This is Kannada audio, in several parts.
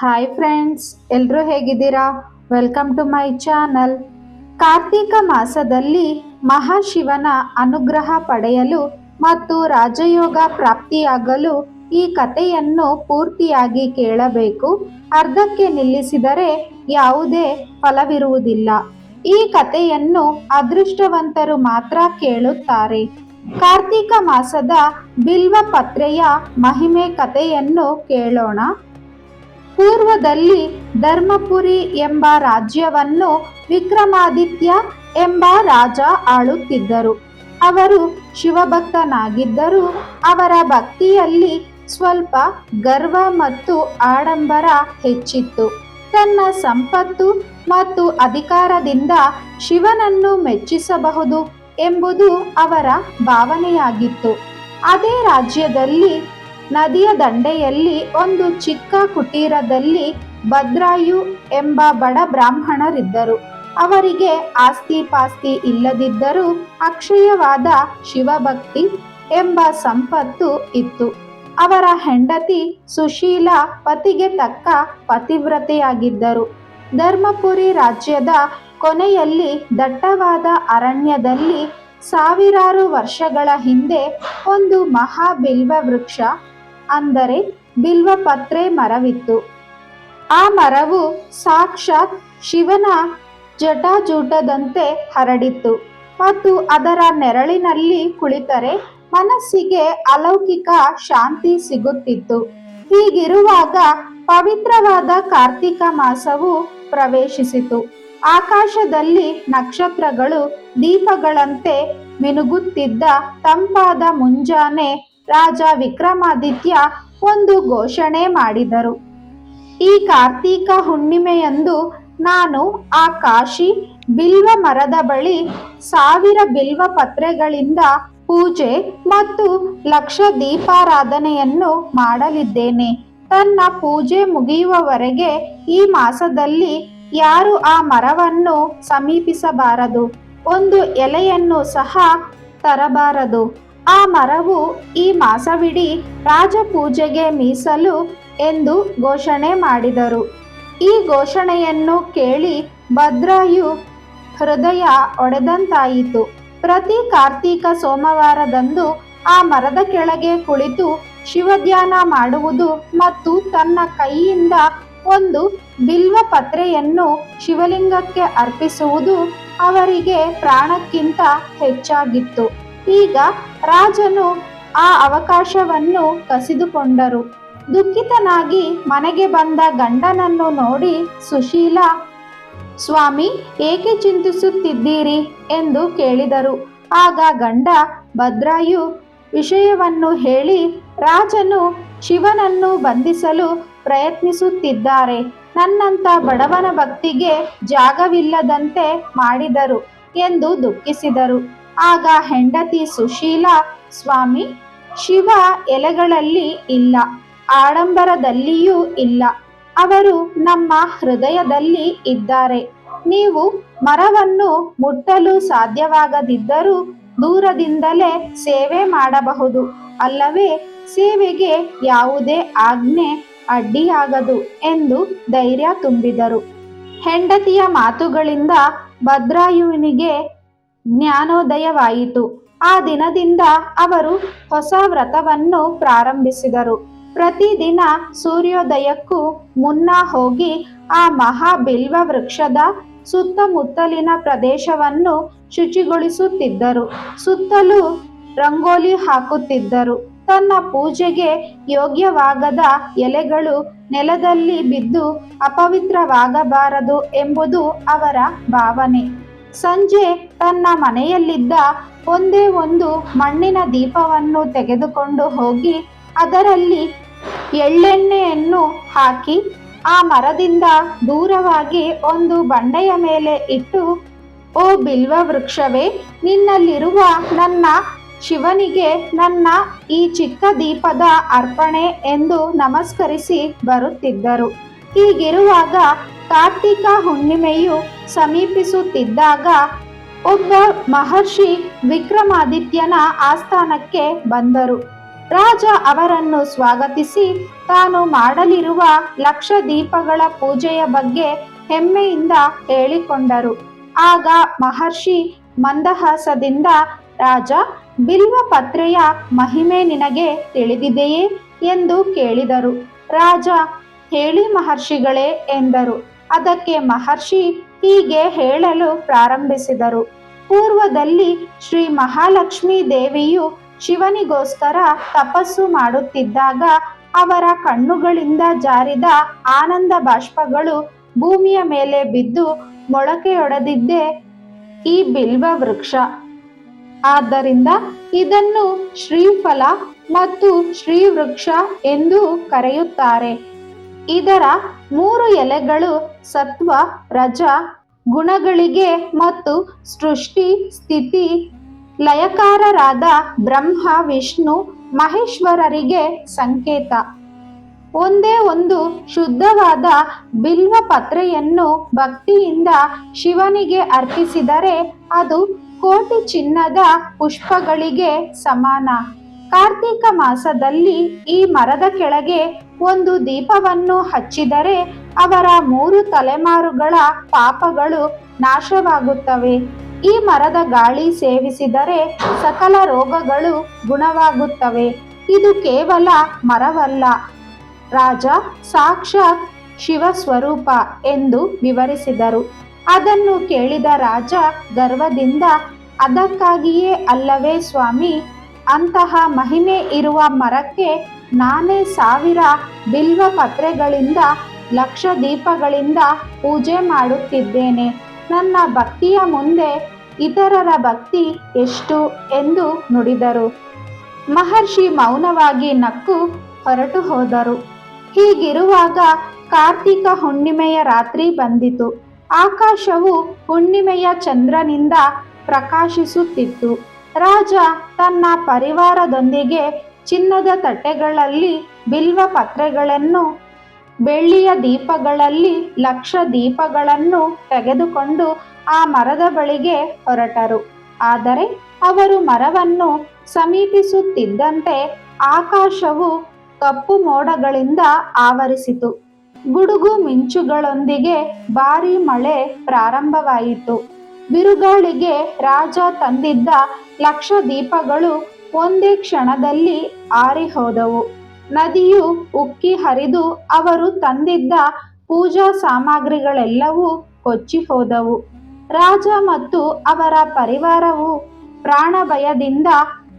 ಹಾಯ್ ಫ್ರೆಂಡ್ಸ್ ಎಲ್ಲರೂ ಹೇಗಿದ್ದೀರಾ? Welcome to my channel Kartika ಮಾಸದಲ್ಲಿ ಮಹಾಶಿವನ ಅನುಗ್ರಹ ಪಡೆಯಲು ಮತ್ತು ರಾಜಯೋಗ ಪ್ರಾಪ್ತಿಯಾಗಲು ಈ ಕಥೆಯನ್ನು ಪೂರ್ತಿಯಾಗಿ ಕೇಳಬೇಕು. ಅರ್ಧಕ್ಕೆ ನಿಲ್ಲಿಸಿದರೆ ಯಾವುದೇ ಫಲವಿರುವುದಿಲ್ಲ. ಈ ಕಥೆಯನ್ನು ಅದೃಷ್ಟವಂತರು ಮಾತ್ರ ಕೇಳುತ್ತಾರೆ. ಕಾರ್ತೀಕ ಮಾಸದ ಬಿಲ್ವ ಪತ್ರೆಯ ಮಹಿಮೆ ಕಥೆಯನ್ನು ಕೇಳೋಣ. ಪೂರ್ವದಲ್ಲಿ ಧರ್ಮಪುರಿ ಎಂಬ ರಾಜ್ಯವನ್ನು ವಿಕ್ರಮಾದಿತ್ಯ ಎಂಬ ರಾಜ ಆಳುತ್ತಿದ್ದರು. ಅವರು ಶಿವಭಕ್ತನಾಗಿದ್ದರೂ ಅವರ ಭಕ್ತಿಯಲ್ಲಿ ಸ್ವಲ್ಪ ಗರ್ವ ಮತ್ತು ಆಡಂಬರ ಹೆಚ್ಚಿತ್ತು. ತನ್ನ ಸಂಪತ್ತು ಮತ್ತು ಅಧಿಕಾರದಿಂದ ಶಿವನನ್ನು ಮೆಚ್ಚಿಸಬಹುದು ಎಂಬುದು ಅವರ ಭಾವನೆಯಾಗಿತ್ತು. ಅದೇ ರಾಜ್ಯದಲ್ಲಿ ನದಿಯ ದಂಡೆಯಲ್ಲಿ ಒಂದು ಚಿಕ್ಕ ಕುಟೀರದಲ್ಲಿ ಭದ್ರಾಯು ಎಂಬ ಬಡ ಬ್ರಾಹ್ಮಣರಿದ್ದರು. ಅವರಿಗೆ ಆಸ್ತಿ ಪಾಸ್ತಿ ಇಲ್ಲದಿದ್ದರೂ ಅಕ್ಷಯವಾದ ಶಿವಭಕ್ತಿ ಎಂಬ ಸಂಪತ್ತು ಇತ್ತು. ಅವರ ಹೆಂಡತಿ ಸುಶೀಲ ಪತಿಗೆ ತಕ್ಕ ಪತಿವ್ರತೆಯಾಗಿದ್ದರು. ಧರ್ಮಪುರಿ ರಾಜ್ಯದ ಕೊನೆಯಲ್ಲಿ ದಟ್ಟವಾದ ಅರಣ್ಯದಲ್ಲಿ ಸಾವಿರಾರು ವರ್ಷಗಳ ಹಿಂದೆ ಒಂದು ಮಹಾಬಿಲ್ವ ವೃಕ್ಷ ಅಂದರೆ ಬಿಲ್ವಪತ್ರೆ ಮರವಿತ್ತು. ಆ ಮರವು ಸಾಕ್ಷಾತ್ ಶಿವನ ಜಟಾಜೂಟದಂತೆ ಹರಡಿತ್ತು ಮತ್ತು ಅದರ ನೆರಳಿನಲ್ಲಿ ಕುಳಿತರೆ ಮನಸ್ಸಿಗೆ ಅಲೌಕಿಕ ಶಾಂತಿ ಸಿಗುತ್ತಿತ್ತು. ಹೀಗಿರುವಾಗ ಪವಿತ್ರವಾದ ಕಾರ್ತಿಕ ಮಾಸವು ಪ್ರವೇಶಿಸಿತು. ಆಕಾಶದಲ್ಲಿ ನಕ್ಷತ್ರಗಳು ದೀಪಗಳಂತೆ ಮಿನುಗುತ್ತಿದ್ದ ತಂಪಾದ ಮುಂಜಾನೆ ರಾಜ ವಿಕ್ರಮಾದಿತ್ಯ ಒಂದು ಘೋಷಣೆ ಮಾಡಿದರು. ಈ ಕಾರ್ತೀಕ ಹುಣ್ಣಿಮೆಯಂದು ನಾನು ಆ ಕಾಶಿ ಬಿಲ್ವ ಮರದ ಬಳಿ ಸಾವಿರ ಬಿಲ್ವ ಪತ್ರೆಗಳಿಂದ ಪೂಜೆ ಮತ್ತು ಲಕ್ಷ ದೀಪಾರಾಧನೆಯನ್ನು ಮಾಡಲಿದ್ದೇನೆ. ತನ್ನ ಪೂಜೆ ಮುಗಿಯುವವರೆಗೆ ಈ ಮಾಸದಲ್ಲಿ ಯಾರು ಆ ಮರವನ್ನು ಸಮೀಪಿಸಬಾರದು? ಒಂದು ಎಲೆಯನ್ನು ಸಹ ತರಬಾರದು. ಆ ಮರವು ಈ ಮಾಸವಿಡೀ ರಾಜಪೂಜೆಗೆ ಮೀಸಲು ಎಂದು ಘೋಷಣೆ ಮಾಡಿದರು. ಈ ಘೋಷಣೆಯನ್ನು ಕೇಳಿ ಭದ್ರಾಯು ಹೃದಯ ಒಡೆದಂತಾಯಿತು. ಪ್ರತಿ ಕಾರ್ತೀಕ ಸೋಮವಾರದಂದು ಆ ಮರದ ಕೆಳಗೆ ಕುಳಿತು ಶಿವಧ್ಯಾನ ಮಾಡುವುದು ಮತ್ತು ತನ್ನ ಕೈಯಿಂದ ಒಂದು ಬಿಲ್ವ ಪತ್ರೆಯನ್ನು ಶಿವಲಿಂಗಕ್ಕೆ ಅರ್ಪಿಸುವುದು ಅವರಿಗೆ ಪ್ರಾಣಕ್ಕಿಂತ ಹೆಚ್ಚಾಗಿತ್ತು. ಈಗ ರಾಜನು ಆ ಅವಕಾಶವನ್ನು ಕಸಿದುಕೊಂಡರು. ದುಃಖಿತನಾಗಿ ಮನೆಗೆ ಬಂದ ಗಂಡನನ್ನು ನೋಡಿ ಸುಶೀಲ, ಸ್ವಾಮಿ, ಏಕೆ ಚಿಂತಿಸುತ್ತಿದ್ದೀರಿ? ಎಂದು ಕೇಳಿದರು. ಆಗ ಗಂಡ, ಭದ್ರಾಯು, ವಿಷಯವನ್ನು ಹೇಳಿ ರಾಜನು ಶಿವನನ್ನು ಬಂಧಿಸಲು ಪ್ರಯತ್ನಿಸುತ್ತಿದ್ದಾರೆ. ನನ್ನಂಥ ಬಡವನ ಭಕ್ತಿಗೆ ಜಾಗವಿಲ್ಲದಂತೆ ಮಾಡಿದರು ಎಂದು ದುಃಖಿಸಿದರು. ಆಗ ಹೆಂಡತಿ ಸುಶೀಲ, ಸ್ವಾಮಿ, ಶಿವ ಎಲೆಗಳಲ್ಲಿ ಇಲ್ಲ, ಆಡಂಬರದಲ್ಲಿಯೂ ಇಲ್ಲ. ಅವರು ನಮ್ಮ ಹೃದಯದಲ್ಲಿ ಇದ್ದಾರೆ. ನೀವು ಮರವನ್ನು ಮುಟ್ಟಲು ಸಾಧ್ಯವಾಗದಿದ್ದರೂ ದೂರದಿಂದಲೇ ಸೇವೆ ಮಾಡಬಹುದು. ಅಲ್ಲವೇ, ಸೇವೆಗೆ ಯಾವುದೇ ಆಜ್ಞೆ ಅಡ್ಡಿಯಾಗದು ಎಂದು ಧೈರ್ಯ ತುಂಬಿದರು. ಹೆಂಡತಿಯ ಮಾತುಗಳಿಂದ ಭದ್ರಾಯುವಿನಿಗೆ ಜ್ಞಾನೋದಯವಾಯಿತು. ಆ ದಿನದಿಂದ ಅವರು ಹೊಸ ವ್ರತವನ್ನು ಪ್ರಾರಂಭಿಸಿದರು. ಪ್ರತಿದಿನ ಸೂರ್ಯೋದಯಕ್ಕೂ ಮುನ್ನ ಹೋಗಿ ಆ ಮಹಾಬಿಲ್ವ ವೃಕ್ಷದ ಸುತ್ತಮುತ್ತಲಿನ ಪ್ರದೇಶವನ್ನು ಶುಚಿಗೊಳಿಸುತ್ತಿದ್ದರು. ಸುತ್ತಲೂ ರಂಗೋಲಿ ಹಾಕುತ್ತಿದ್ದರು. ತನ್ನ ಪೂಜೆಗೆ ಯೋಗ್ಯವಾಗದ ಎಲೆಗಳು ನೆಲದಲ್ಲಿ ಬಿದ್ದು ಅಪವಿತ್ರವಾಗಬಾರದು ಎಂಬುದು ಅವರ ಭಾವನೆ. ಸಂಜೆ ತನ್ನ ಮನೆಯಲ್ಲಿದ್ದ ಒಂದೇ ಒಂದು ಮಣ್ಣಿನ ದೀಪವನ್ನು ತೆಗೆದುಕೊಂಡು ಹೋಗಿ ಅದರಲ್ಲಿ ಎಳ್ಳೆಣ್ಣೆಯನ್ನು ಹಾಕಿ, ಆ ಮರದಿಂದ ದೂರವಾಗಿ ಒಂದು ಬಂಡೆಯ ಮೇಲೆ ಇಟ್ಟು, ಓ ಬಿಲ್ವ ವೃಕ್ಷವೇ, ನಿನ್ನಲ್ಲಿರುವ ನನ್ನ ಶಿವನಿಗೆ ನನ್ನ ಈ ಚಿಕ್ಕ ದೀಪದ ಅರ್ಪಣೆ ಎಂದು ನಮಸ್ಕರಿಸಿ ಬರುತ್ತಿದ್ದರು. ಹೀಗಿರುವಾಗ ಕಾರ್ತಿಕ ಹುಣ್ಣಿಮೆಯು ಸಮೀಪಿಸುತ್ತಿದ್ದಾಗ ಒಬ್ಬ ಮಹರ್ಷಿ ವಿಕ್ರಮಾದಿತ್ಯನ ಆಸ್ಥಾನಕ್ಕೆ ಬಂದರು. ರಾಜ ಅವರನ್ನು ಸ್ವಾಗತಿಸಿ ತಾನು ಮಾಡಲಿರುವ ಲಕ್ಷ ದೀಪಗಳ ಪೂಜೆಯ ಬಗ್ಗೆ ಹೆಮ್ಮೆಯಿಂದ ಹೇಳಿಕೊಂಡರು. ಆಗ ಮಹರ್ಷಿ ಮಂದಹಾಸದಿಂದ, ರಾಜ, ಬಿಲ್ವ ಪತ್ರೆಯ ಮಹಿಮೆ ನಿನಗೆ ತಿಳಿದಿದೆಯೇ? ಎಂದು ಕೇಳಿದರು. ರಾಜ ಹೇಳಿ ಮಹರ್ಷಿಗಳೇ ಎಂದರು. ಅದಕ್ಕೆ ಮಹರ್ಷಿ ಹೀಗೆ ಹೇಳಲು ಪ್ರಾರಂಭಿಸಿದರು. ಪೂರ್ವದಲ್ಲಿ ಶ್ರೀ ಮಹಾಲಕ್ಷ್ಮೀ ದೇವಿಯು ಶಿವನಿಗೋಸ್ಕರ ತಪಸ್ಸು ಮಾಡುತ್ತಿದ್ದಾಗ ಅವರ ಕಣ್ಣುಗಳಿಂದ ಜಾರಿದ ಆನಂದ ಬಾಷ್ಪಗಳು ಭೂಮಿಯ ಮೇಲೆ ಬಿದ್ದು ಮೊಳಕೆಯೊಡೆದಿದ್ದೇ ಈ ಬಿಲ್ವ ವೃಕ್ಷ. ಆದ್ದರಿಂದ ಇದನ್ನು ಶ್ರೀಫಲ ಮತ್ತು ಶ್ರೀವೃಕ್ಷ ಎಂದು ಕರೆಯುತ್ತಾರೆ. ಇದರ ಮೂರು ಎಲೆಗಳು ಸತ್ವ, ರಜ, ಗುಣಗಳಿಗೆ ಮತ್ತು ಸೃಷ್ಟಿ, ಸ್ಥಿತಿ. ಲಯಕಾರರಾದ ಬ್ರಹ್ಮ, ವಿಷ್ಣು, ಮಹೇಶ್ವರರಿಗೆ ಸಂಕೇತ. ಒಂದೇ ಒಂದು ಶುದ್ಧವಾದ ಬಿಲ್ವ ಪತ್ರೆಯನ್ನು ಭಕ್ತಿಯಿಂದ ಶಿವನಿಗೆ ಅರ್ಪಿಸಿದರೆ ಅದು ಕೋಟಿ ಚಿನ್ನದ ಪುಷ್ಪಗಳಿಗೆ ಸಮಾನ. ಕಾರ್ತೀಕ ಮಾಸದಲ್ಲಿ ಈ ಮರದ ಕೆಳಗೆ ಒಂದು ದೀಪವನ್ನು ಹಚ್ಚಿದರೆ ಅವರ ಮೂರು ತಲೆಮಾರುಗಳ ಪಾಪಗಳು ನಾಶವಾಗುತ್ತವೆ. ಈ ಮರದ ಗಾಳಿ ಸೇವಿಸಿದರೆ ಸಕಲ ರೋಗಗಳು ಗುಣವಾಗುತ್ತವೆ. ಇದು ಕೇವಲ ಮರವಲ್ಲ. ರಾಜ ಸಾಕ್ಷಾತ್ ಶಿವ ಸ್ವರೂಪ ಎಂದು ವಿವರಿಸಿದರು. ಅದನ್ನು ಕೇಳಿದ ರಾಜ ಗರ್ವದಿಂದ, ಅದಕ್ಕಾಗಿಯೇ ಅಲ್ಲವೇ ಸ್ವಾಮಿ, ಅಂತಹ ಮಹಿಮೆ ಇರುವ ಮರಕ್ಕೆ ನಾನೇ ಸಾವಿರ ಬಿಲ್ವ ಪತ್ರೆಗಳಿಂದ, ಲಕ್ಷ ದೀಪಗಳಿಂದ ಪೂಜೆ ಮಾಡುತ್ತಿದ್ದೇನೆ. ನನ್ನ ಭಕ್ತಿಯ ಮುಂದೆ ಇತರರ ಭಕ್ತಿ ಎಷ್ಟು ಎಂದು ನುಡಿದರು. ಮಹರ್ಷಿ ಮೌನವಾಗಿ ನಕ್ಕು ಹೊರಟು ಹೋದರು. ಹೀಗಿರುವಾಗ ಕಾರ್ತಿಕ ಹುಣ್ಣಿಮೆಯ ರಾತ್ರಿ ಬಂದಿತು. ಆಕಾಶವು ಹುಣ್ಣಿಮೆಯ ಚಂದ್ರನಿಂದ ಪ್ರಕಾಶಿಸುತ್ತಿತ್ತು. ರಾಜ ತನ್ನ ಪರಿವಾರದೊಂದಿಗೆ ಚಿನ್ನದ ತಟ್ಟೆಗಳಲ್ಲಿ ಬಿಲ್ವ ಪತ್ರೆಗಳನ್ನು, ಬೆಳ್ಳಿಯ ದೀಪಗಳಲ್ಲಿ ಲಕ್ಷ ದೀಪಗಳನ್ನು ತೆಗೆದುಕೊಂಡು ಆ ಮರದ ಬಳಿಗೆ ಹೊರಟರು. ಆದರೆ ಅವರು ಮರವನ್ನು ಸಮೀಪಿಸುತ್ತಿದ್ದಂತೆ ಆಕಾಶವು ಕಪ್ಪು ಮೋಡಗಳಿಂದ ಆವರಿಸಿತು. ಗುಡುಗು ಮಿಂಚುಗಳೊಂದಿಗೆ ಭಾರಿ ಮಳೆ ಪ್ರಾರಂಭವಾಯಿತು. ಬಿರುಗಾಳಿಗೆ ರಾಜ ತಂದಿದ್ದ ಲಕ್ಷ ದೀಪಗಳು ಒಂದೇ ಕ್ಷಣದಲ್ಲಿ ಆರಿಹೋದವು. ನದಿಯು ಉಕ್ಕಿ ಹರಿದು ಅವರು ತಂದಿದ್ದ ಪೂಜಾ ಸಾಮಗ್ರಿಗಳೆಲ್ಲವೂ ಕೊಚ್ಚಿ ಹೋದವು ರಾಜ ಮತ್ತು ಅವರ ಪರಿವಾರವು ಪ್ರಾಣ ಭಯದಿಂದ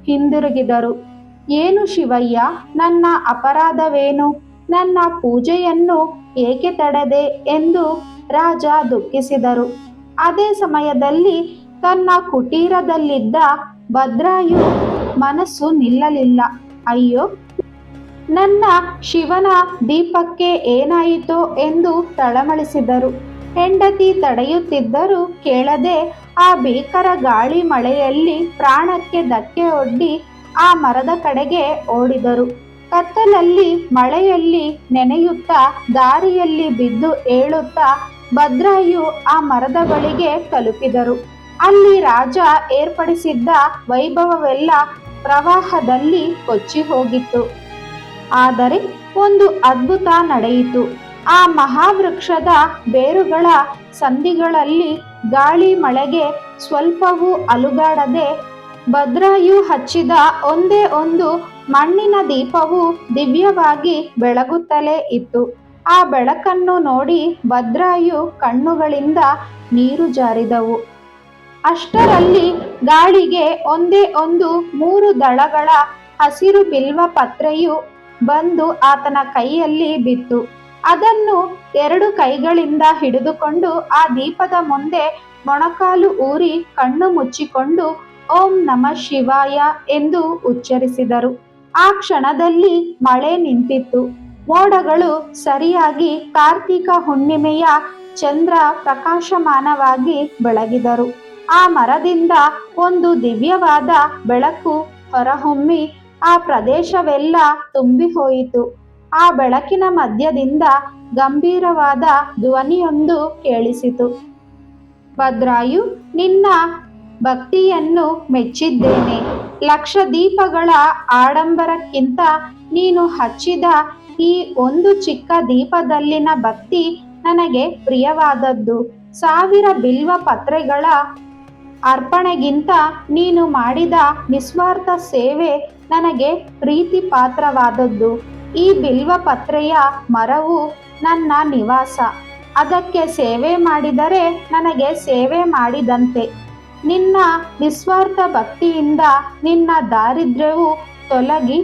ಹಿಂದಿರುಗಿದರು. ಏನು ಶಿವಯ್ಯ, ನನ್ನ ಅಪರಾಧವೇನು? ನನ್ನ ಪೂಜೆಯನ್ನು ಏಕೆ ತಡೆದೆ? ಎಂದು ರಾಜ ದುಃಖಿಸಿದರು. ಅದೇ ಸಮಯದಲ್ಲಿ ತನ್ನ ಕುಟೀರದಲ್ಲಿದ್ದ ಭದ್ರಾಯು ಮನಸ್ಸು ನಿಲ್ಲಲಿಲ್ಲ. ಅಯ್ಯೋ, ನನ್ನ ಶಿವನ ದೀಪಕ್ಕೆ ಏನಾಯಿತೋ ಎಂದು ತಳಮಳಿಸಿದರು. ಹೆಂಡತಿ ತಡೆಯುತ್ತಿದ್ದರೂ ಕೇಳದೆ ಆ ಭೀಕರ ಗಾಳಿ ಮಳೆಯಲ್ಲಿ ಪ್ರಾಣಕ್ಕೆ ಧಕ್ಕೆ ಒಡ್ಡಿ ಆ ಮರದ ಕಡೆಗೆ ಓಡಿದರು. ಕತ್ತಲಲ್ಲಿ, ಮಳೆಯಲ್ಲಿ ನೆನೆಯುತ್ತಾ, ದಾರಿಯಲ್ಲಿ ಬಿದ್ದು ಏಳುತ್ತಾ ಭದ್ರಾಯು ಆ ಮರದ ಬಳಿಗೆ ತಲುಪಿದರು. ಅಲ್ಲಿ ರಾಜ ಏರ್ಪಡಿಸಿದ್ದ ವೈಭವವೆಲ್ಲ ಪ್ರವಾಹದಲ್ಲಿ ಕೊಚ್ಚಿ ಹೋಗಿತ್ತು. ಆದರೆ ಒಂದು ಅದ್ಭುತ ನಡೆಯಿತು. ಆ ಮಹಾವೃಕ್ಷದ ಬೇರುಗಳ ಸಂಧಿಗಳಲ್ಲಿ ಗಾಳಿ ಮಳೆಗೆ ಸ್ವಲ್ಪವೂ ಅಲುಗಾಡದೆ ಭದ್ರಾಯು ಹಚ್ಚಿದ ಒಂದೇ ಒಂದು ಮಣ್ಣಿನ ದೀಪವು ದಿವ್ಯವಾಗಿ ಬೆಳಗುತ್ತಲೇ ಇತ್ತು. ಆ ಬೆಳಕನ್ನು ನೋಡಿ ಭದ್ರಾಯು ಕಣ್ಣುಗಳಿಂದ ನೀರು ಜಾರಿದವು. ಅಷ್ಟರಲ್ಲಿ ಗಾಳಿಗೆ ಒಂದೇ ಒಂದು ಮೂರು ದಳಗಳ ಹಸಿರು ಬಿಲ್ವ ಪತ್ರೆಯು ಬಂದು ಆತನ ಕೈಯಲ್ಲಿ ಬಿತ್ತು. ಅದನ್ನು ಎರಡು ಕೈಗಳಿಂದ ಹಿಡಿದುಕೊಂಡು ಆ ದೀಪದ ಮುಂದೆ ಮೊಣಕಾಲು ಊರಿ ಕಣ್ಣು ಮುಚ್ಚಿಕೊಂಡು ಓಂ ನಮ ಶಿವಾಯ ಎಂದು ಉಚ್ಚರಿಸಿದರು. ಆ ಕ್ಷಣದಲ್ಲಿ ಮಳೆ ನಿಂತಿತ್ತು. ಮೋಡಗಳು ಸರಿಯಾಗಿ ಕಾರ್ತಿಕ ಹುಣ್ಣಿಮೆಯ ಚಂದ್ರ ಪ್ರಕಾಶಮಾನವಾಗಿ ಬೆಳಗಿದರು. ಆ ಮರದಿಂದ ಒಂದು ದಿವ್ಯವಾದ ಬೆಳಕು ಹೊರಹೊಮ್ಮಿ ಆ ಪ್ರದೇಶವೆಲ್ಲ ತುಂಬಿ ಹೋಯಿತು ಆ ಬೆಳಕಿನ ಮಧ್ಯದಿಂದ ಗಂಭೀರವಾದ ಧ್ವನಿಯೊಂದು ಕೇಳಿಸಿತು. ಭದ್ರಾಯು, ನಿನ್ನ ಭಕ್ತಿಯನ್ನು ಮೆಚ್ಚಿದ್ದೇನೆ. ಲಕ್ಷ ದೀಪಗಳ ಆಡಂಬರಕ್ಕಿಂತ ನೀನು ಹಚ್ಚಿದ ಈ ಒಂದು ಚಿಕ್ಕ ದೀಪದಲ್ಲಿನ ಭಕ್ತಿ ನನಗೆ ಪ್ರಿಯವಾದದ್ದು. ಸಾವಿರ ಬಿಲ್ವ ಪತ್ರೆಗಳ ಅರ್ಪಣೆಗಿಂತ ನೀನು ಮಾಡಿದ ನಿಸ್ವಾರ್ಥ ಸೇವೆ ನನಗೆ ಪ್ರೀತಿ ಪಾತ್ರವಾದದ್ದು ಈ ಬಿಲ್ವ ಪತ್ರೆಯ ಮರವು ನನ್ನ ನಿವಾಸ. ಅದಕ್ಕೆ ಸೇವೆ ಮಾಡಿದರೆ ನನಗೆ ಸೇವೆ ಮಾಡಿದಂತೆ. ನಿನ್ನ ನಿಸ್ವಾರ್ಥ ಭಕ್ತಿಯಿಂದ ನಿನ್ನ ದಾರಿದ್ರ್ಯವು ತೊಲಗಿ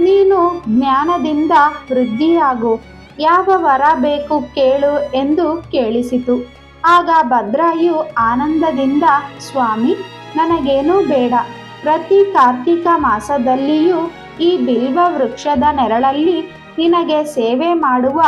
ನೀನು ಜ್ಞಾನದಿಂದ ವೃದ್ಧಿಯಾಗು. ಯಾವ ವರ ಬೇಕು ಕೇಳು ಎಂದು ಕೇಳಿಸಿತು. ಆಗ ಭದ್ರಾಯು ಆನಂದದಿಂದ, ಸ್ವಾಮಿ, ನನಗೇನೂ ಬೇಡ. ಪ್ರತಿ ಕಾರ್ತಿಕ ಮಾಸದಲ್ಲಿಯೂ ಈ ಬಿಲ್ವ ವೃಕ್ಷದ ನೆರಳಲ್ಲಿ ನಿನಗೆ ಸೇವೆ ಮಾಡುವ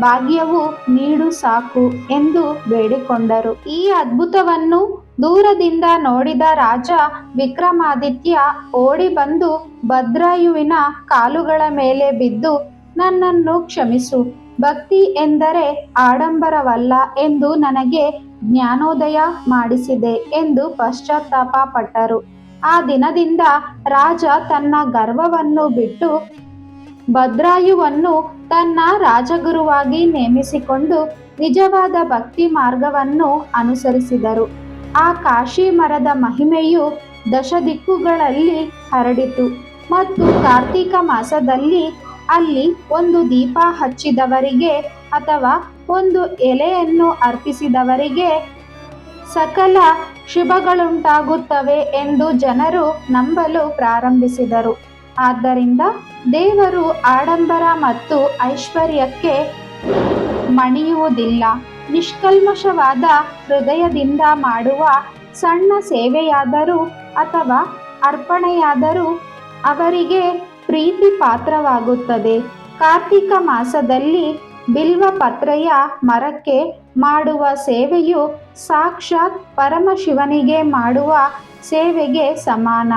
ಭಾಗ್ಯವು ನೀಡು ಸಾಕು ಎಂದು ಬೇಡಿಕೊಂಡರು. ಈ ಅದ್ಭುತವನ್ನು ದೂರದಿಂದ ನೋಡಿದ ರಾಜ ವಿಕ್ರಮಾದಿತ್ಯ ಓಡಿ ಬಂದು ಭದ್ರಾಯುವಿನ ಕಾಲುಗಳ ಮೇಲೆ ಬಿದ್ದು, ನನ್ನನ್ನು ಕ್ಷಮಿಸು. ಭಕ್ತಿ ಎಂದರೆ ಆಡಂಬರವಲ್ಲ ಎಂದು ನನಗೆ ಜ್ಞಾನೋದಯ ಮಾಡಿಸಿದೆ ಎಂದು ಪಶ್ಚಾತ್ತಾಪ ಪಟ್ಟರು. ಆ ದಿನದಿಂದ ರಾಜ ತನ್ನ ಗರ್ವವನ್ನು ಬಿಟ್ಟು ಭದ್ರಾಯುವನ್ನು ತನ್ನ ರಾಜಗುರುವಾಗಿ ನೇಮಿಸಿಕೊಂಡು ನಿಜವಾದ ಭಕ್ತಿ ಮಾರ್ಗವನ್ನು ಅನುಸರಿಸಿದರು. ಆ ಕಾಶಿ ಮರದ ಮಹಿಮೆಯು ದಶ ದಿಕ್ಕುಗಳಲ್ಲಿ ಹರಡಿತು ಮತ್ತು ಕಾರ್ತೀಕ ಮಾಸದಲ್ಲಿ ಅಲ್ಲಿ ಒಂದು ದೀಪ ಹಚ್ಚಿದವರಿಗೆ ಅಥವಾ ಒಂದು ಎಲೆಯನ್ನು ಅರ್ಪಿಸಿದವರಿಗೆ ಸಕಲ ಶುಭಗಳುಂಟಾಗುತ್ತವೆ ಎಂದು ಜನರು ನಂಬಲು ಪ್ರಾರಂಭಿಸಿದರು. ಆದ್ದರಿಂದ ದೇವರು ಆಡಂಬರ ಮತ್ತು ಐಶ್ವರ್ಯಕ್ಕೆ ಮಣಿಯುವುದಿಲ್ಲ. ನಿಷ್ಕಲ್ಮಶವಾದ ಹೃದಯದಿಂದ ಮಾಡುವ ಸಣ್ಣ ಸೇವೆಯಾದರೂ ಅಥವಾ ಅರ್ಪಣೆಯಾದರೂ ಅವರಿಗೆ ಪ್ರೀತಿ ಪಾತ್ರವಾಗುತ್ತದೆ. ಕಾರ್ತಿಕ ಮಾಸದಲ್ಲಿ ಬಿಲ್ವ ಪತ್ರೆಯ ಮರಕ್ಕೆ ಮಾಡುವ ಸೇವೆಯು ಸಾಕ್ಷಾತ್ ಪರಮಶಿವನಿಗೆ ಮಾಡುವ ಸೇವೆಗೆ ಸಮಾನ.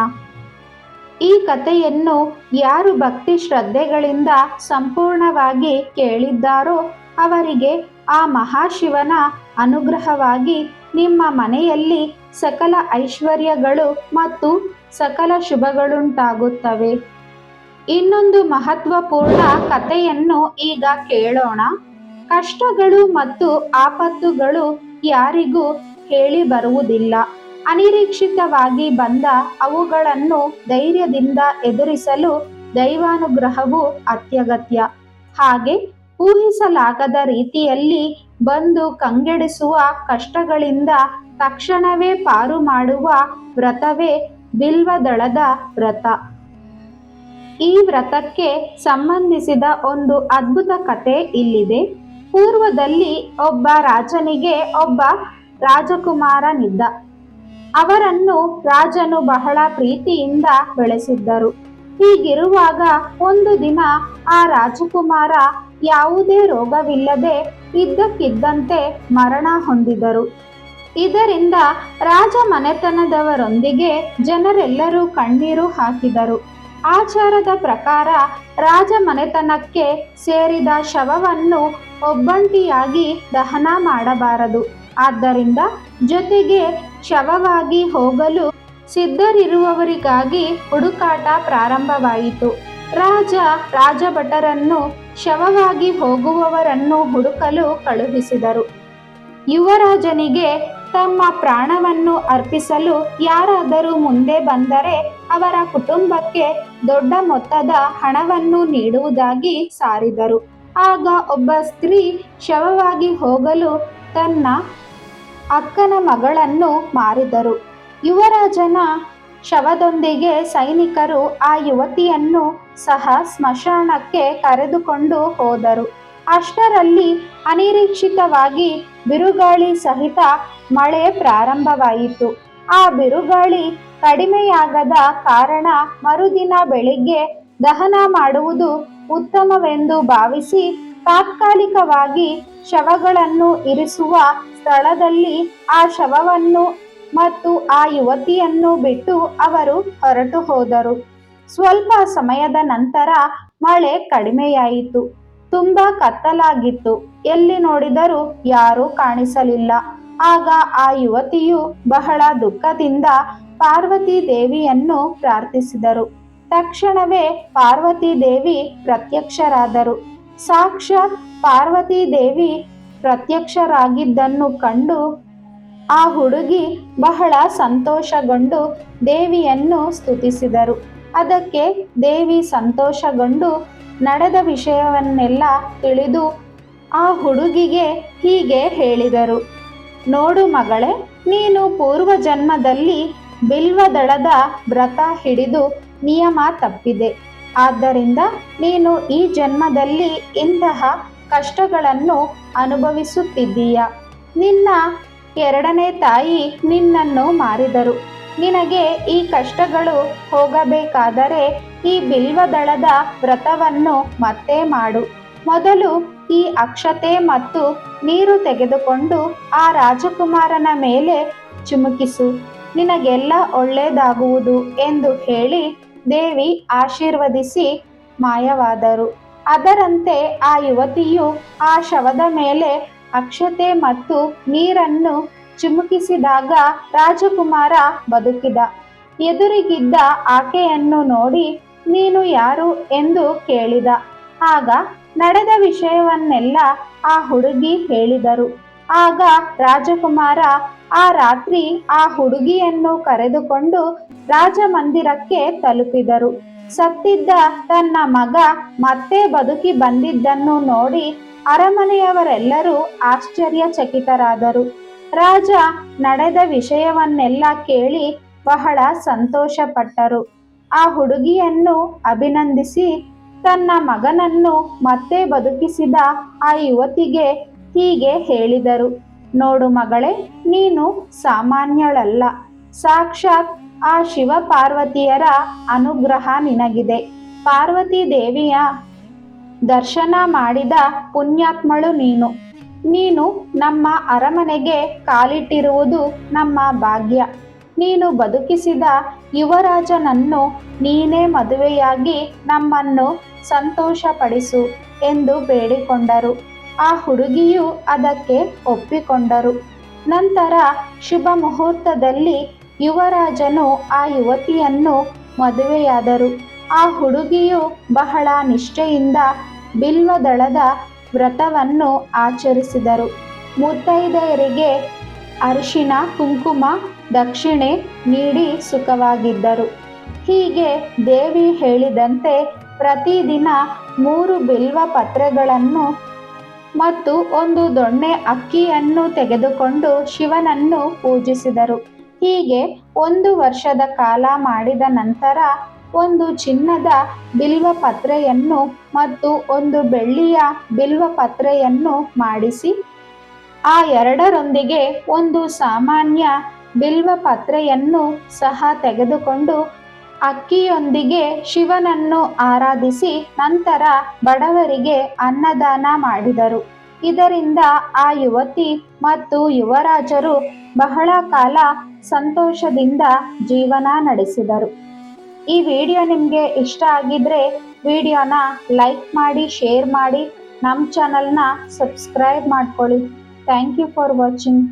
ಈ ಕಥೆಯನ್ನು ಯಾರು ಭಕ್ತಿ ಶ್ರದ್ಧೆಗಳಿಂದ ಸಂಪೂರ್ಣವಾಗಿ ಕೇಳಿದ್ದಾರೋ ಅವರಿಗೆ ಆ ಮಹಾಶಿವನ ಅನುಗ್ರಹವಾಗಿ ನಿಮ್ಮ ಮನೆಯಲ್ಲಿ ಸಕಲ ಐಶ್ವರ್ಯಗಳು ಮತ್ತು ಸಕಲ ಶುಭಗಳುಂಟಾಗುತ್ತವೆ. ಇನ್ನೊಂದು ಮಹತ್ವಪೂರ್ಣ ಕಥೆಯನ್ನು ಈಗ ಕೇಳೋಣ. ಕಷ್ಟಗಳು ಮತ್ತು ಆಪತ್ತುಗಳು ಯಾರಿಗೂ ಹೇಳಿ ಬರುವುದಿಲ್ಲ ಅನಿರೀಕ್ಷಿತವಾಗಿ ಬಂದ ಅವುಗಳನ್ನು ಧೈರ್ಯದಿಂದ ಎದುರಿಸಲು ದೈವಾನುಗ್ರಹವು ಅತ್ಯಗತ್ಯ. ಹಾಗೆ ಊಹಿಸಲಾಗದ ರೀತಿಯಲ್ಲಿ ಬಂದು ಕಂಗೆಡಿಸುವ ಕಷ್ಟಗಳಿಂದ ತಕ್ಷಣವೇ ಪಾರು ಮಾಡುವ ವ್ರತವೇ ಬಿಲ್ವದಳದ ವ್ರತ. ಈ ವ್ರತಕ್ಕೆ ಸಂಬಂಧಿಸಿದ ಒಂದು ಅದ್ಭುತ ಕತೆ ಇಲ್ಲಿದೆ. ಪೂರ್ವದಲ್ಲಿ ಒಬ್ಬ ರಾಜನಿಗೆ ಒಬ್ಬ ರಾಜಕುಮಾರನಿದ್ದ. ಅವರನ್ನು ರಾಜನು ಬಹಳ ಪ್ರೀತಿಯಿಂದ ಬೆಳೆಸಿದ್ದರು. ಹೀಗಿರುವಾಗ ಒಂದು ದಿನ ಆ ರಾಜಕುಮಾರ ಯಾವುದೇ ರೋಗವಿಲ್ಲದೆ ಇದ್ದಕ್ಕಿದ್ದಂತೆ ಮರಣ ಹೊಂದಿದರು. ಇದರಿಂದ ರಾಜ ಮನೆತನದವರೊಂದಿಗೆ ಜನರೆಲ್ಲರೂ ಕಣ್ಣೀರು ಹಾಕಿದರು. ಆಚಾರದ ಪ್ರಕಾರ ರಾಜ ಮನೆತನಕ್ಕೆ ಸೇರಿದ ಶವವನ್ನು ಒಬ್ಬಂಟಿಯಾಗಿ ದಹನ ಮಾಡಬಾರದು. ಆದ್ದರಿಂದ ಜೊತೆಗೆ ಶವವಾಗಿ ಹೋಗಲು ಸಿದ್ಧರಿರುವವರಿಗಾಗಿ ಹುಡುಕಾಟ ಪ್ರಾರಂಭವಾಯಿತು. ರಾಜ ರಾಜಭಟರನ್ನು ಶವವಾಗಿ ಹೋಗುವವರನ್ನು ಹುಡುಕಲು ಕಳುಹಿಸಿದರು. ಯುವರಾಜನಿಗೆ ತಮ್ಮ ಪ್ರಾಣವನ್ನು ಅರ್ಪಿಸಲು ಯಾರಾದರೂ ಮುಂದೆ ಬಂದರೆ ಅವರ ಕುಟುಂಬಕ್ಕೆ ದೊಡ್ಡ ಮೊತ್ತದ ಹಣವನ್ನು ನೀಡುವುದಾಗಿ ಸಾರಿದರು. ಆಗ ಒಬ್ಬ ಸ್ತ್ರೀ ಶವವಾಗಿ ಹೋಗಲು ತನ್ನ ಅಕ್ಕನ ಮಗಳನ್ನು ಮಾರಿದರು. ಯುವರಾಜನ ಶವದೊಂದಿಗೆ ಸೈನಿಕರು ಆ ಯುವತಿಯನ್ನು ಸಹ ಸ್ಮಶಾನಕ್ಕೆ ಕರೆದುಕೊಂಡು ಹೋದರು. ಅಷ್ಟರಲ್ಲಿ ಅನಿರೀಕ್ಷಿತವಾಗಿ ಬಿರುಗಾಳಿ ಸಹಿತ ಮಳೆ ಪ್ರಾರಂಭವಾಯಿತು. ಆ ಬಿರುಗಾಳಿ ಕಡಿಮೆಯಾಗದ ಕಾರಣ ಮರುದಿನ ಬೆಳಿಗ್ಗೆ ದಹನ ಮಾಡುವುದು ಉತ್ತಮವೆಂದು ಭಾವಿಸಿ ತಾತ್ಕಾಲಿಕವಾಗಿ ಶವಗಳನ್ನು ಇರಿಸುವ ಸ್ಥಳದಲ್ಲಿ ಆ ಶವವನ್ನು ಮತ್ತು ಆ ಯುವತಿಯನ್ನು ಬಿಟ್ಟು ಅವರು ಹೊರಟು ಹೋದರು. ಸ್ವಲ್ಪ ಸಮಯದ ನಂತರ ಮಳೆ ಕಡಿಮೆಯಾಯಿತು. ತುಂಬಾ ಕತ್ತಲಾಗಿತ್ತು. ಎಲ್ಲಿ ನೋಡಿದರೂ ಯಾರೂ ಕಾಣಿಸಲಿಲ್ಲ. ಆಗ ಆ ಯುವತಿಯು ಬಹಳ ದುಃಖದಿಂದ ಪಾರ್ವತಿ ದೇವಿಯನ್ನು ಪ್ರಾರ್ಥಿಸಿದರು. ತಕ್ಷಣವೇ ಪಾರ್ವತಿ ದೇವಿ ಪ್ರತ್ಯಕ್ಷರಾದರು. ಸಾಕ್ಷಾತ್ ಪಾರ್ವತಿ ದೇವಿ ಪ್ರತ್ಯಕ್ಷರಾಗಿದ್ದನ್ನು ಕಂಡು ಆ ಹುಡುಗಿ ಬಹಳ ಸಂತೋಷಗೊಂಡು ದೇವಿಯನ್ನು ಸ್ತುತಿಸಿದರು. ಅದಕ್ಕೆ ದೇವಿ ಸಂತೋಷಗೊಂಡು ನಡೆದ ವಿಷಯವನ್ನೆಲ್ಲ ತಿಳಿದು ಆ ಹುಡುಗಿಗೆ ಹೀಗೆ ಹೇಳಿದರು. ನೋಡು ಮಗಳೇ, ನೀನು ಪೂರ್ವ ಜನ್ಮದಲ್ಲಿ ಬಿಲ್ವದಳದ ವ್ರತ ಹಿಡಿದು ನಿಯಮ ತಪ್ಪಿದೆ. ಆದ್ದರಿಂದ ನೀನು ಈ ಜನ್ಮದಲ್ಲಿ ಇಂತಹ ಕಷ್ಟಗಳನ್ನು ಅನುಭವಿಸುತ್ತಿದ್ದೀಯ? ನಿನ್ನ ಎರಡನೇ ತಾಯಿ ನಿನ್ನನ್ನು ಮಾರಿದರು. ನಿನಗೆ ಈ ಕಷ್ಟಗಳು ಹೋಗಬೇಕಾದರೆ ಈ ಬಿಲ್ವದಳದ ವ್ರತವನ್ನು ಮತ್ತೆ ಮಾಡು. ಮೊದಲು ಈ ಅಕ್ಷತೆ ಮತ್ತು ನೀರು ತೆಗೆದುಕೊಂಡು ಆ ರಾಜಕುಮಾರನ ಮೇಲೆ ಚುಮುಕಿಸು. ನಿನಗೆಲ್ಲ ಒಳ್ಳೆಯದಾಗುವುದು ಎಂದು ಹೇಳಿ ದೇವಿ ಆಶೀರ್ವದಿಸಿ ಮಾಯವಾದರು. ಅದರಂತೆ ಆ ಯುವತಿಯು ಆ ಶವದ ಮೇಲೆ ಅಕ್ಷತೆ ಮತ್ತು ನೀರನ್ನು ಚುಮುಕಿಸಿದಾಗ ರಾಜಕುಮಾರ ಬದುಕಿದ. ಎದುರಿಗಿದ್ದ ಆಕೆಯನ್ನು ನೋಡಿ, ನೀನು ಯಾರು? ಎಂದು ಕೇಳಿದ. ಆಗ ನಡೆದ ವಿಷಯವನ್ನೆಲ್ಲ ಆ ಹುಡುಗಿ ಹೇಳಿದರು. ಆಗ ರಾಜಕುಮಾರ ಆ ರಾತ್ರಿ ಆ ಹುಡುಗಿಯನ್ನು ಕರೆದುಕೊಂಡು ರಾಜಮಂದಿರಕ್ಕೆ ತಲುಪಿದರು. ಸತ್ತಿದ್ದ ತನ್ನ ಮಗ ಮತ್ತೆ ಬದುಕಿ ಬಂದಿದ್ದನ್ನು ನೋಡಿ ಅರಮನೆಯವರೆಲ್ಲರೂ ಆಶ್ಚರ್ಯಚಕಿತರಾದರು. ರಾಜ ನಡೆದ ವಿಷಯವನ್ನೆಲ್ಲ ಕೇಳಿ ಬಹಳ ಸಂತೋಷಪಟ್ಟರು. ಆ ಹುಡುಗಿಯನ್ನು ಅಭಿನಂದಿಸಿ ತನ್ನ ಮಗನನ್ನು ಮತ್ತೆ ಬದುಕಿಸಿದ ಆ ಯುವತಿಗೆ ಹೀಗೆ ಹೇಳಿದರು. ನೋಡು ಮಗಳೇ, ನೀನು ಸಾಮಾನ್ಯಳಲ್ಲ. ಸಾಕ್ಷಾತ್ ಆ ಶಿವ ಪಾರ್ವತಿಯರ ಅನುಗ್ರಹ ನಿನಗಿದೆ. ಪಾರ್ವತಿ ದೇವಿಯ ದರ್ಶನ ಮಾಡಿದ ಪುಣ್ಯಾತ್ಮಳು ನೀನು. ನೀನು ನಮ್ಮ ಅರಮನೆಗೆ ಕಾಲಿಟ್ಟಿರುವುದು ನಮ್ಮ ಭಾಗ್ಯ. ನೀನು ಬದುಕಿಸಿದ ಯುವರಾಜನನ್ನು ನೀನೇ ಮದುವೆಯಾಗಿ ನಮ್ಮನ್ನು ಸಂತೋಷಪಡಿಸು ಎಂದು ಬೇಡಿಕೊಂಡರು. ಆ ಹುಡುಗಿಯು ಅದಕ್ಕೆ ಒಪ್ಪಿಕೊಂಡರು. ನಂತರ ಶುಭ ಮುಹೂರ್ತದಲ್ಲಿ ಯುವರಾಜನು ಆ ಯುವತಿಯನ್ನು ಮದುವೆಯಾದರು. ಆ ಹುಡುಗಿಯು ಬಹಳ ನಿಷ್ಠೆಯಿಂದ ಬಿಲ್ವದಳದ ವ್ರತವನ್ನು ಆಚರಿಸಿದರು. ಮುತ್ತೈದೆಯರಿಗೆ ಅರಿಶಿನ ಕುಂಕುಮ, ದಕ್ಷಿಣೆ ನೀಡಿ ಸುಖವಾಗಿದ್ದರು. ಹೀಗೆ ದೇವಿ ಹೇಳಿದಂತೆ ಪ್ರತಿದಿನ ಮೂರು ಬಿಲ್ವ ಪತ್ರೆಗಳನ್ನು ಮತ್ತು ಒಂದು ದೊಣ್ಣೆ ಅಕ್ಕಿಯನ್ನು ತೆಗೆದುಕೊಂಡು ಶಿವನನ್ನು ಪೂಜಿಸಿದರು. ಹೀಗೆ ಒಂದು ವರ್ಷದ ಕಾಲ ಮಾಡಿದ ನಂತರ ಒಂದು ಚಿನ್ನದ ಬಿಲ್ವ ಪತ್ರೆಯನ್ನು ಮತ್ತು ಒಂದು ಬೆಳ್ಳಿಯ ಬಿಲ್ವ ಪತ್ರೆಯನ್ನು ಮಾಡಿಸಿ, ಆ ಎರಡರೊಂದಿಗೆ ಒಂದು ಸಾಮಾನ್ಯ ಬಿಲ್ವ ಪತ್ರೆಯನ್ನು ಸಹ ತೆಗೆದುಕೊಂಡು ಅಕ್ಕಿಯೊಂದಿಗೆ ಶಿವನನ್ನು ಆರಾಧಿಸಿ ನಂತರ ಬಡವರಿಗೆ ಅನ್ನದಾನ ಮಾಡಿದರು. ಇದರಿಂದ ಆ ಯುವತಿ ಮತ್ತು ಯುವರಾಜರು ಬಹಳ ಕಾಲ ಸಂತೋಷದಿಂದ ಜೀವನ ನಡೆಸಿದರು. ಈ ವಿಡಿಯೋ ನಿಮಗೆ ಇಷ್ಟ ಆಗಿದ್ರೆ ವಿಡಿಯೋನ ಲೈಕ್ ಮಾಡಿ, ಶೇರ್ ಮಾಡಿ, ನಮ್ಮ ಚಾನಲ್ನ ಸಬ್ಸ್ಕ್ರೈಬ್ ಮಾಡ್ಕೊಳ್ಳಿ. Thank you for watching.